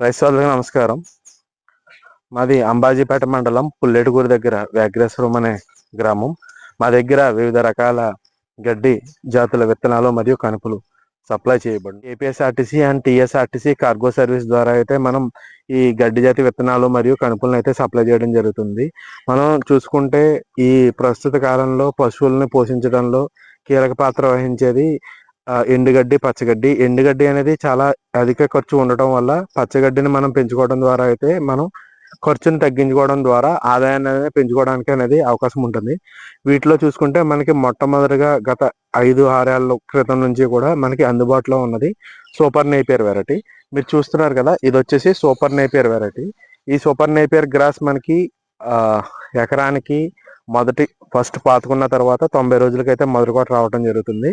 Rice నమస్కారం. మాది అంబాజీపేట మండలం పుల్లేటిగూరు దగ్గర వ్యాఘ్రేశ్వరం అనే గ్రామం. మా దగ్గర వివిధ రకాల గడ్డి జాతుల విత్తనాలు మరియు కనుపులు సప్లై చేయబడి APSRTC and TSRTC cargo service ద్వారా అయితే మనం ఈ గడ్డి జాతి విత్తనాలు మరియు కనుపులను అయితే సప్లై చేయడం జరుగుతుంది. మనం చూసుకుంటే ఈ ప్రస్తుత కాలంలో పశువులను పోషించడంలో కీలక పాత్ర వహించేది ఎండుగడ్డి పచ్చగడ్డి. ఎండుగడ్డి అనేది చాలా అధిక ఖర్చు ఉండటం వల్ల పచ్చగడ్డిని మనం పెంచుకోవడం ద్వారా అయితే మనం ఖర్చుని తగ్గించుకోవడం ద్వారా ఆదాయాన్ని అనేది పెంచుకోవడానికి అనేది అవకాశం ఉంటుంది. వీటిలో చూసుకుంటే మనకి మొట్టమొదటిగా గత ఐదు ఆరేళ్ళ క్రితం నుంచి కూడా మనకి అందుబాటులో ఉన్నది సూపర్ నేపియర్ వెరైటీ. మీరు చూస్తున్నారు కదా ఇది వచ్చేసి సూపర్ నేపియర్ వెరైటీ. ఈ సూపర్ నేపియర్ గ్రాస్ మనకి ఎకరానికి మొదటి ఫస్ట్ పాతుకున్న తర్వాత తొంభై రోజులకైతే మొదటి కూడా రావడం జరుగుతుంది.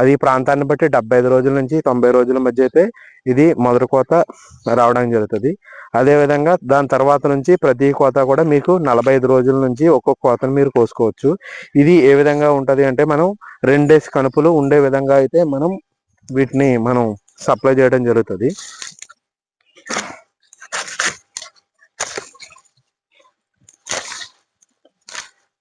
అది ప్రాంతాన్ని బట్టి డెబ్బై ఐదు రోజుల నుంచి తొంభై రోజుల మధ్య అయితే ఇది మొదటి కోత రావడం జరుగుతుంది. అదే విధంగా దాని తర్వాత నుంచి ప్రతి కోత కూడా మీకు నలభై ఐదు రోజుల నుంచి ఒక్కొక్క కోతను మీరు కోసుకోవచ్చు. ఇది ఏ విధంగా ఉంటుంది అంటే మనం రెండేసి కనుపులు ఉండే విధంగా అయితే మనం వీటిని మనం సప్లై చేయడం జరుగుతుంది.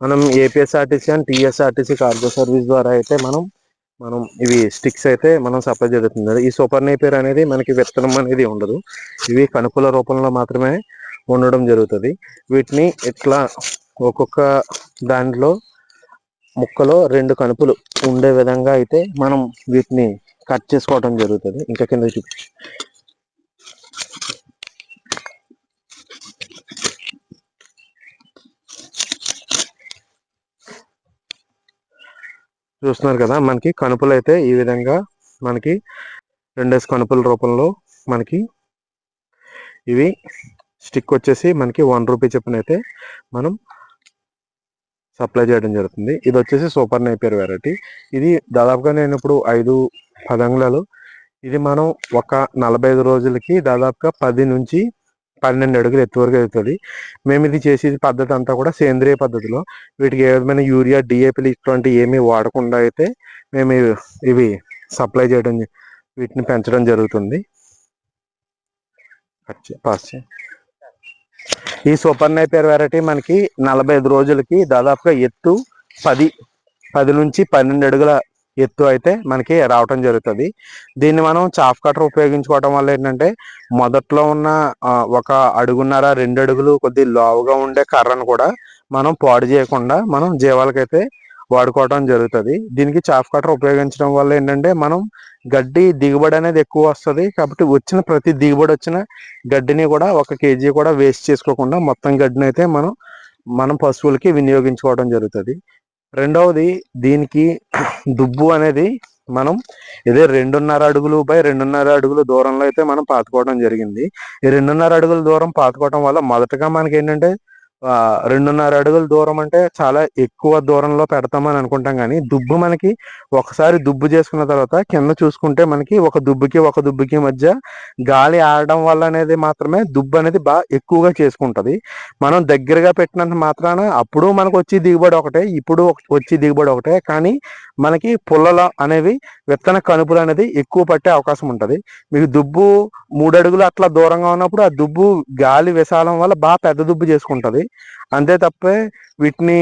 మనం APSRTC and TSRTC cargo service ద్వారా అయితే మనం మనం ఇవి స్టిక్స్ అయితే మనం సప్లై జరుగుతుంది ఈ సూపర్ నేపియర్ అనేది మనకి విత్తనం అనేది ఉండదు. ఇవి కణుపుల రూపంలో మాత్రమే ఉండడం జరుగుతుంది. వీటిని ఇట్లా ఒక్కొక్క దాంట్లో ముక్కలో రెండు కనుపులు ఉండే విధంగా అయితే మనం వీటిని కట్ చేసుకోవడం జరుగుతుంది. ఇంకా కింద చూస్తున్నారు కదా మనకి కనుపులు అయితే ఈ విధంగా మనకి రెండేసి కనుపుల రూపంలో మనకి ఇవి స్టిక్ వచ్చేసి మనకి వన్ రూపీ చొప్పున అయితే మనం సప్లై చేయడం జరుగుతుంది. ఇది వచ్చేసి సూపర్ నైపేర్ వెరైటీ. ఇది దాదాపుగా నేను ఇప్పుడు ఐదు పదంగుళాలు ఇది మనం ఒక నలభై ఐదు రోజులకి దాదాపుగా పది నుంచి పన్నెండు అడుగులు ఎత్తు వరకు అవుతుంది. మేము ఇది చేసే పద్ధతి అంతా కూడా సేంద్రియ పద్ధతిలో. వీటికి ఏ విధమైన యూరియా డిఏపీలు ఇటువంటి ఏమీ వాడకుండా అయితే మేము ఇవి- సప్లై చేయడం వీటిని పెంచడం జరుగుతుంది. ఈ సూపర్ నైపేర్ వెరైటీ మనకి నలభై ఐదు రోజులకి దాదాపుగా ఎత్తు పది పది నుంచి పన్నెండు అడుగుల ఎత్తు అయితే మనకి రావటం జరుగుతుంది. దీన్ని మనం చాఫ్ కటర్ ఉపయోగించుకోవటం వల్ల ఏంటంటే మొదట్లో ఉన్న ఒక అడుగున్నర రెండు అడుగులు కొద్ది లావుగా ఉండే కర్రను కూడా మనం పాడు చేయకుండా మనం జీవాలకైతే వాడుకోవటం జరుగుతుంది. దీనికి చాఫ్ కటర్ ఉపయోగించడం వల్ల ఏంటంటే మనం గడ్డి దిగుబడి అనేది ఎక్కువ వస్తుంది. కాబట్టి వచ్చిన ప్రతి దిగుబడి వచ్చిన గడ్డిని కూడా ఒక కేజీ కూడా వేస్ట్ చేసుకోకుండా మొత్తం గడ్డిని అయితే మనం మనం పశువులకి వినియోగించుకోవడం జరుగుతుంది. రెండవది దీనికి దుబ్బు అనేది మనం ఇదే రెండున్నర అడుగులు పై రెండున్నర అడుగులు దూరంలో అయితే మనం పాతుకోవడం జరిగింది. ఈ రెండున్నర అడుగుల దూరం పాతుకోవడం వల్ల మొదటగా మనకి ఏంటంటే రెండున్నర అడుగుల దూరం అంటే చాలా ఎక్కువ దూరంలో పెడతామని అనుకుంటాం కానీ దుబ్బు మనకి ఒకసారి దుబ్బు చేసుకున్న తర్వాత కింద చూసుకుంటే మనకి ఒక దుబ్బుకి ఒక దుబ్బుకి మధ్య గాలి ఆడడం వల్ల అనేది మాత్రమే దుబ్బు అనేది బాగా ఎక్కువగా చేసుకుంటుంది. మనం దగ్గరగా పెట్టినంత మాత్రాన అప్పుడు మనకు వచ్చి దిగుబడి ఒకటే ఇప్పుడు వచ్చే వచ్చి దిగుబడి ఒకటే కానీ మనకి పుల్లల అనేవి విత్తన కనుపులు అనేది ఎక్కువ పట్టే అవకాశం ఉంటుంది. మీకు దుబ్బు మూడు అడుగులు అట్లా దూరంగా ఉన్నప్పుడు ఆ దుబ్బు గాలి విశాలం వల్ల బాగా పెద్ద దుబ్బు చేసుకుంటుంది. అంతే తప్పే వీటిని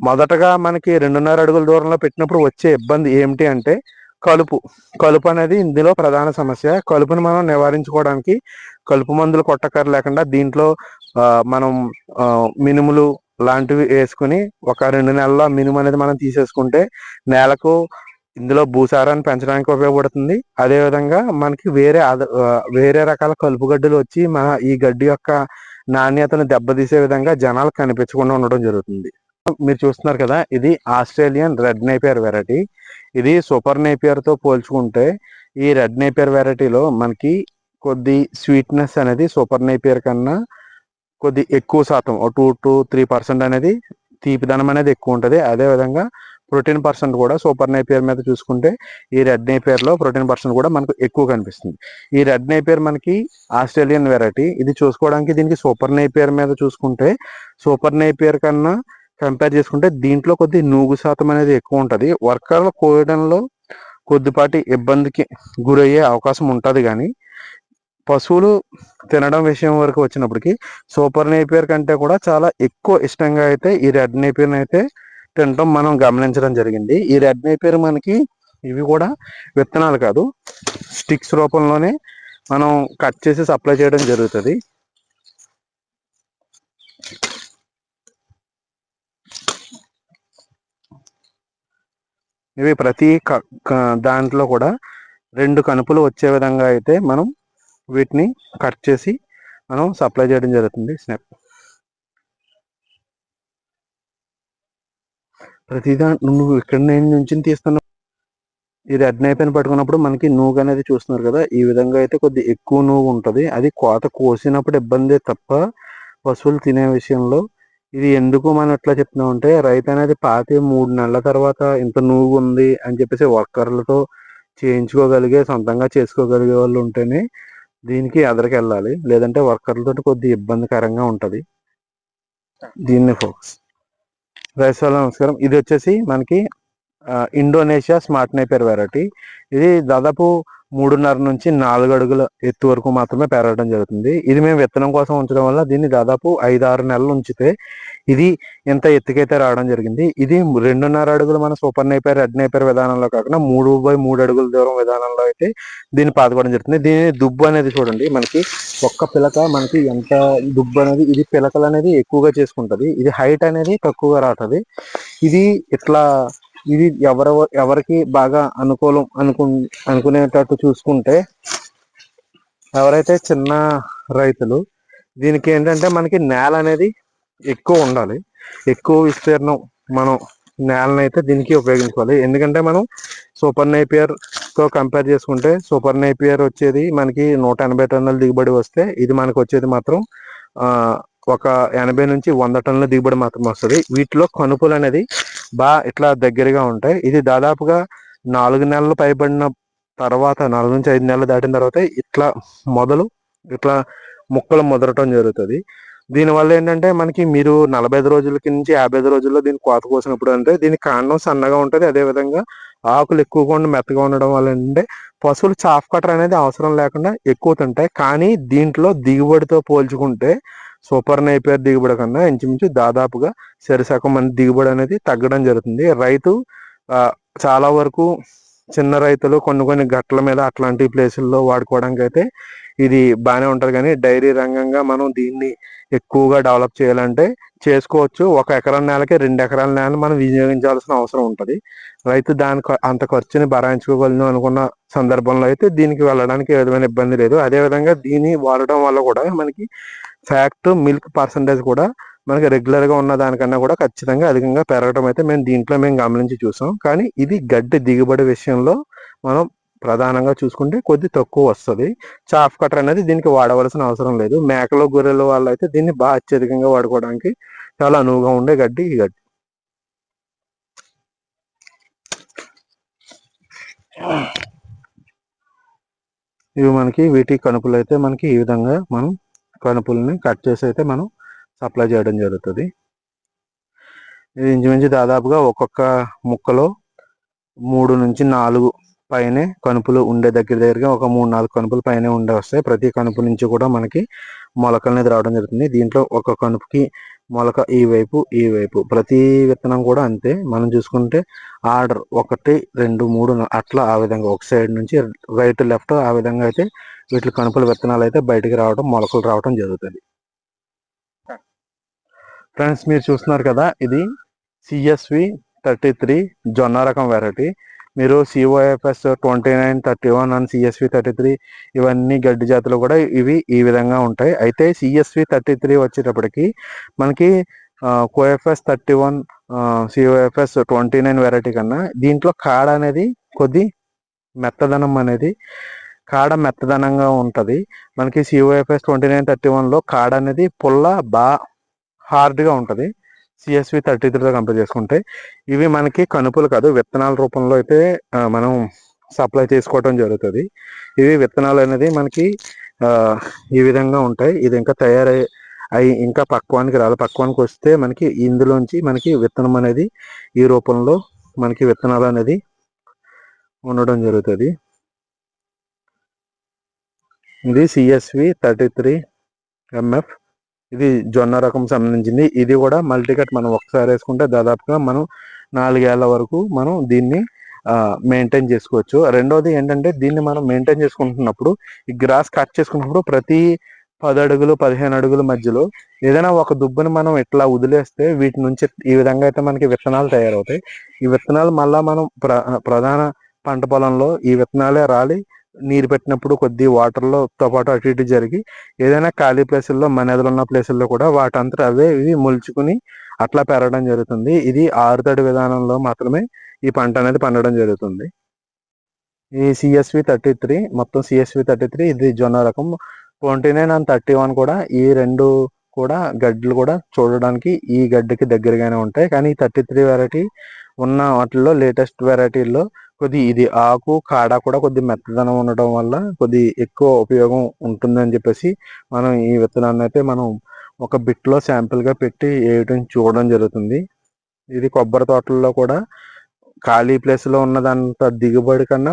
మొదటగా మనకి రెండున్నర అడుగుల దూరంలో పెట్టినప్పుడు వచ్చే ఇబ్బంది ఏమిటి అంటే కలుపు. కలుపు అనేది ఇందులో ప్రధాన సమస్య. కలుపుని మనం నివారించుకోవడానికి కలుపు మందులు కొట్టకర లేకుండా దీంట్లో మనం మినుములు లాంటివి వేసుకుని ఒక రెండు నెలల మినుము అనేది మనం తీసేసుకుంటే నేలకు ఇందులో భూసారాన్ని పెంచడానికి ఉపయోగపడుతుంది. అదే విధంగా మనకి వేరే అద- వేరే రకాల కలుపు గడ్డలు వచ్చి మన ఈ గడ్డి యొక్క నాణ్యతను దెబ్బతీసే విధంగా జనాలు కనిపించకుండా ఉండడం జరుగుతుంది. మీరు చూస్తున్నారు కదా ఇది ఆస్ట్రేలియన్ రెడ్ నేపియర్ వెరైటీ. ఇది సూపర్ నేపియర్తో పోల్చుకుంటే ఈ రెడ్ నేపియర్ వెరైటీలో మనకి కొద్ది స్వీట్నెస్ అనేది సూపర్ నేపియర్ కన్నా కొద్ది ఎక్కువ శాతం టూ టు త్రీ పర్సెంట్ అనేది తీపిదనం అనేది ఎక్కువ ఉంటుంది. అదే విధంగా ప్రోటీన్ పర్సెంట్ కూడా సూపర్ నేపియర్ మీద చూసుకుంటే ఈ రెడ్ నేపియర్లో ప్రోటీన్ పర్సెంట్ కూడా మనకు ఎక్కువ కనిపిస్తుంది. ఈ రెడ్ నేపియర్ మనకి ఆస్ట్రేలియన్ వెరైటీ. ఇది చూసుకోవడానికి దీనికి సూపర్ నేపియర్ మీద చూసుకుంటే సూపర్ నేపియర్ కన్నా కంపేర్ చేసుకుంటే దీంట్లో కొద్ది నూగు శాతం అనేది ఎక్కువ ఉంటుంది. వర్కర్లు కోయడంలో కొద్దిపాటి ఇబ్బందికి గురయ్యే అవకాశం ఉంటుంది కానీ పశువులు తినడం విషయం వరకు వచ్చినప్పటికీ సూపర్ నేపియర్ కంటే కూడా చాలా ఎక్కువ ఇష్టంగా అయితే ఈ రెడ్ నేపియర్ అయితే తినడం మనం గమనించడం జరిగింది. ఈ రెడ్ మేపేరు మనకి ఇవి కూడా విత్తనాలు కాదు. స్టిక్స్ రూపంలోనే మనం కట్ చేసి సప్లై చేయడం జరుగుతుంది. ఇవి ప్రతి క- దాంట్లో కూడా రెండు కనుపులు వచ్చే విధంగా అయితే మనం వీటిని కట్ చేసి మనం సప్లై చేయడం జరుగుతుంది. స్నాప్. ప్రతిదా నువ్వు ఇక్కడ నేను నుంచి తీస్తున్నావు ఈ రెడ్ నైపెన్ పట్టుకున్నప్పుడు మనకి నూగు అనేది చూస్తున్నారు కదా ఈ విధంగా అయితే కొద్ది ఎక్కువ నూగు ఉంటుంది. అది కోత కోసినప్పుడు ఇబ్బంది తప్ప పశువులు తినే విషయంలో ఇది ఎందుకు మనం ఎట్లా చెప్తున్నాం అంటే రైతు అనేది పాతి మూడు నెలల తర్వాత ఇంత నూగు ఉంది అని చెప్పేసి వర్కర్లతో చేయించుకోగలిగే సొంతంగా చేసుకోగలిగే వాళ్ళు ఉంటేనే దీనికి ఎదరికి వెళ్ళాలి లేదంటే వర్కర్లతో కొద్ది ఇబ్బందికరంగా ఉంటుంది. దీన్ని ఫోకస్ రైస్ వాళ్ళ నమస్కారం. ఇది వచ్చేసి మనకి ఇండోనేషియా స్మార్ట్ నైపర్ వెరైటీ ఇది దాదాపు మూడున్నర నుంచి నాలుగు అడుగుల ఎత్తు వరకు మాత్రమే పెరగడం జరుగుతుంది. ఇది మేము విత్తనం కోసం ఉంచడం వల్ల దీన్ని దాదాపు ఐదు ఆరు నెలలు ఉంచితే ఇది ఎంత ఎత్తుకైతే రావడం జరిగింది. ఇది రెండున్నర అడుగులు మన సూపర్ నైపేర్ రెడ్ నైపేర్ విధానంలో కాకుండా మూడు బై మూడు అడుగుల దూరం విధానంలో అయితే దీన్ని పాతుకోవడం జరుగుతుంది. దీని దుబ్బు అనేది చూడండి. మనకి ఒక్క పిలక మనకి ఎంత దుబ్బు అనేది ఇది పిలకలు అనేది ఎక్కువగా చేసుకుంటది. ఇది హైట్ అనేది తక్కువగా రాటది ఇది ఇట్లా ఇది ఎవరు ఎవరికి బాగా అనుకూలం అనుకు అనుకునేటట్టు చూసుకుంటే ఎవరైతే చిన్న రైతులు దీనికి ఏంటంటే మనకి నేల అనేది ఎక్కువ ఉండాలి. ఎక్కువ విస్తీర్ణం మనం నేలనైతే అయితే దీనికి ఉపయోగించుకోవాలి. ఎందుకంటే మనం సూపర్ నైపియర్తో కంపేర్ చేసుకుంటే సూపర్ నైపియర్ వచ్చేది మనకి నూట ఎనభై టన్నుల దిగుబడి వస్తే ఇది మనకు వచ్చేది మాత్రం ఒక ఎనభై నుంచి వంద టన్నుల దిగుబడి మాత్రం వస్తుంది. వీటిలో కనుపులు అనేది బాగా ఇట్లా దగ్గరగా ఉంటాయి. ఇది దాదాపుగా నాలుగు నెలలు పైబడిన తర్వాత నాలుగు నుంచి ఐదు నెలలు దాటిన తర్వాత ఇట్లా మొదలు ఇట్లా ముక్కలు ముదరటం జరుగుతుంది. దీనివల్ల ఏంటంటే మనకి మీరు నలభై ఐదు రోజులకి నుంచి యాభై ఐదు రోజుల్లో దీన్ని కోత కోసినప్పుడు అంటే దీని కాండం సన్నగా ఉంటుంది. అదే విధంగా ఆకులు ఎక్కువగా ఉండి మెత్తగా ఉండడం వల్ల ఏంటంటే పశువులు చాఫ్ కటర్ అనేది అవసరం లేకుండా ఎక్కువ తింటాయి. కానీ దీంట్లో దిగుబడితో పోల్చుకుంటే సూపర్ నైపేర్ దిగుబడి కన్నా ఇంచుమించు దాదాపుగా సరిసగం మంది దిగుబడి అనేది తగ్గడం జరుగుతుంది. రైతు చాలా వరకు చిన్న రైతులు కొన్ని కొన్ని గట్ల మీద అట్లాంటి ప్లేసుల్లో వాడుకోవడానికి అయితే ఇది బాగానే ఉంటుంది. కానీ డైరీ రంగంగా మనం దీన్ని ఎక్కువగా డెవలప్ చేయాలంటే చేసుకోవచ్చు. ఒక ఎకరం నేలకి రెండు ఎకరాల నేల మనం వినియోగించాల్సిన అవసరం ఉంటుంది. రైతు దాని అంత ఖర్చుని భరాయించుకోగలను అనుకున్న సందర్భంలో అయితే దీనికి వెళ్ళడానికి ఏ విధమైన ఇబ్బంది లేదు. అదే విధంగా దీన్ని వాడటం వల్ల కూడా మనకి ఫ్యాక్ట్ మిల్క్ పర్సంటేజ్ కూడా మనకి రెగ్యులర్గా ఉన్న దానికన్నా కూడా ఖచ్చితంగా అధికంగా పెరగడం అయితే మేము దీంట్లో మేము గమనించి చూసాం. కానీ ఇది గడ్డి దిగుబడి విషయంలో మనం ప్రధానంగా చూసుకుంటే కొద్ది తక్కువ వస్తుంది. చాఫ్ కటర్ అనేది దీనికి వాడవలసిన అవసరం లేదు. మేకలు గొర్రెల వాళ్ళు అయితే దీన్ని బాగా అత్యధికంగా వాడుకోవడానికి చాలా అనువుగా ఉండే గడ్డి ఈ గడ్డి. ఇవి మనకి వీటి కనుపులు అయితే మనకి ఈ విధంగా మనం కణుపుల్ని కట్ చేసి అయితే మనం సప్లై చేయడం జరుగుతుంది. ఇది ఇంచుమించు దాదాపుగా ఒక్కొక్క ముక్కలో మూడు నుంచి నాలుగు పైనే కనుపులు ఉండే దగ్గర దగ్గరగా ఒక మూడు నాలుగు కనుపులు పైనే ఉండే వస్తాయి. ప్రతి కనుపు నుంచి కూడా మనకి మొలకలు అనేది రావడం జరుగుతుంది. దీంట్లో ఒక కనుపుకి మొలక ఈ వైపు ఈ వైపు. ప్రతి విత్తనం కూడా అంతే. మనం చూసుకుంటే ఆర్డర్ ఒకటి రెండు మూడు అట్లా ఆ విధంగా ఒక సైడ్ నుంచి రైట్ లెఫ్ట్ ఆ విధంగా అయితే వీటి కనుపుల విత్తనాలు అయితే బయటికి రావడం మొలకలు రావడం జరుగుతుంది. ఫ్రెండ్స్ మీరు చూస్తున్నారు కదా ఇది సిఎస్వి థర్టీ త్రీ జొన్న రకం వెరైటీ. మీరు COFS twenty nine thirty one and CSV thirty three ఇవన్నీ గడ్డి జాతులు కూడా ఇవి ఈ విధంగా ఉంటాయి. అయితే సిఎస్వి థర్టీ త్రీ వచ్చేటప్పటికి మనకి COFS thirty one COFS twenty nine variety కన్నా దీంట్లో కాడ అనేది కొద్ది మెత్తదనం అనేది కాడ మెత్తదనంగా ఉంటుంది. మనకి సిఓఎఫ్ఎస్ ట్వంటీ నైన్ థర్టీ వన్లో కాడ అనేది పుల్ల బా హార్డ్గా ఉంటుంది. సిఎస్వి థర్టీ త్రీతో కంపేర్ చేసుకుంటే ఇవి మనకి కనుపులు కాదు విత్తనాల రూపంలో అయితే మనం సప్లై చేసుకోవటం జరుగుతుంది. ఇవి విత్తనాలు అనేది మనకి ఈ విధంగా ఉంటాయి. ఇది ఇంకా తయారై అవి ఇంకా పక్వానికి రాదు. పక్వానికి వస్తే మనకి ఇందులోంచి మనకి విత్తనం అనేది ఈ రూపంలో మనకి విత్తనాలు అనేది ఉండడం జరుగుతుంది. ఇది సిఎస్వి థర్టీ త్రీ ఎంఎఫ్. ఇది జొన్న రకం సంబంధించింది. ఇది కూడా మల్టీకట్ మనం ఒకసారి వేసుకుంటే దాదాపుగా మనం నాలుగేళ్ళ వరకు మనం దీన్ని మెయింటైన్ చేసుకోవచ్చు. రెండోది ఏంటంటే దీన్ని మనం మెయింటైన్ చేసుకుంటున్నప్పుడు ఈ గ్రాస్ కట్ చేసుకున్నప్పుడు ప్రతి పది అడుగులు పదిహేను అడుగుల మధ్యలో ఏదైనా ఒక దుబ్బను మనం ఇట్లా వదిలేస్తే వీటి నుంచి ఈ విధంగా అయితే మనకి విత్తనాలు తయారవుతాయి. ఈ విత్తనాలు మళ్ళీ మనం ప్ర ప్రధాన పంట పొలంలో ఈ విత్తనాలే రాలి నీరు పెట్టినప్పుడు కొద్ది వాటర్లోతో పాటు అటు ఇటు జరిగి ఏదైనా ఖాళీ ప్లేసుల్లో మನೆదలు ఉన్న ప్లేసుల్లో కూడా వాటంతా అవే ఇవి ముల్చుకుని అట్లా పెరగడం జరుగుతుంది. ఇది ఆరుతడి విధానంలో మాత్రమే ఈ పంట అనేది పండడం జరుగుతుంది. ఈ సిఎస్వి థర్టీ త్రీ మొత్తం సిఎస్వి థర్టీ త్రీ ఇది జొన్న రకం. Twenty nine and thirty one కూడా ఈ రెండు కూడా గడ్డలు కూడా చూడడానికి ఈ గడ్డకి దగ్గరగానే ఉంటాయి. కానీ థర్టీ త్రీ వెరైటీ ఉన్న వాటిల్లో లేటెస్ట్ వెరైటీల్లో కొద్ది ఇది ఆకు కాడ కూడా కొద్ది మెత్తదనం ఉండటం వల్ల కొద్ది ఎక్కువ ఉపయోగం ఉంటుందని చెప్పేసి మనం ఈ విత్తనాన్ని అయితే మనం ఒక బిట్లో శాంపిల్గా పెట్టి వేయటం చూడడం జరుగుతుంది. ఇది కొబ్బరి తోటల్లో కూడా ఖాళీ ప్లేస్లో ఉన్నదంత దిగుబడి కన్నా